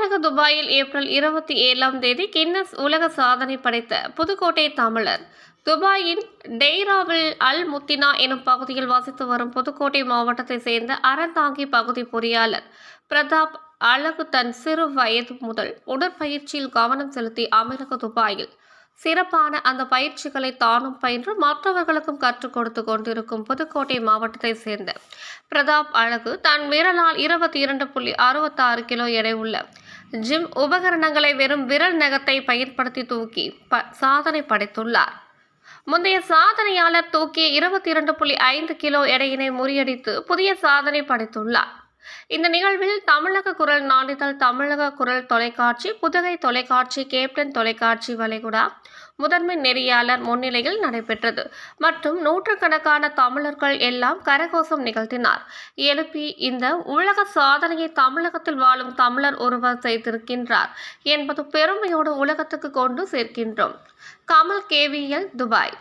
அமீரக துபாயில் ஏப்ரல் இருபத்தி ஏழாம் தேதி கின்னஸ் உலக சாதனை படைத்த புதுக்கோட்டை தமிழர். துபாயின் டெய்ராவில் அல் முத்தினா எனும் பகுதியில் வசித்து வரும் புதுக்கோட்டை மாவட்டத்தை சேர்ந்த அறந்தாங்கி பகுதி பொறியாளர் பிரதாப் அழகு தன் சிறு வயது முதல் உடற்பயிற்சியில் கவனம் செலுத்தி அமீரக துபாயில். சிறப்பான அந்த பயிற்சிகளை தானும் பயின்று மற்றவர்களுக்கும் கற்றுக் கொடுத்து கொண்டிருக்கும் புதுக்கோட்டை மாவட்டத்தை சேர்ந்த பிரதாப் அழகு தன் விரலால் இருபத்தி இரண்டு புள்ளி அறுபத்தாறு கிலோ எடை உள்ள ஜிம் உபகரணங்களை வெறும் விரல் நகத்தை பயன்படுத்தி தூக்கி ப சாதனை படைத்துள்ளார். முந்தைய சாதனையாளர் தூக்கி இருபத்தி இரண்டு புள்ளி ஐந்து கிலோ எடையினை முறியடித்து புதிய சாதனை படைத்துள்ளார். இந்த நிகழ்வில் தமிழக குரல் நாளிதழ் தமிழக குரல் தொலைக்காட்சி புதுகை தொலைக்காட்சி கேப்டன் தொலைக்காட்சி வளைகுடா முதன்மை நெறியாளர் முன்னிலையில் நடைபெற்றது. மற்றும் நூற்றுக்கணக்கான தமிழர்கள் எல்லாம் கரகோஷம் நிகழ்த்தினார். எழுப்பி இந்த உலக சாதனையை தமிழகத்தில் வாழும் தமிழர் ஒருவர் செய்திருக்கின்றார் என்பது பெருமையோடு உலகத்துக்கு கொண்டு சேர்க்கின்றோம். Kamal KVL Dubai.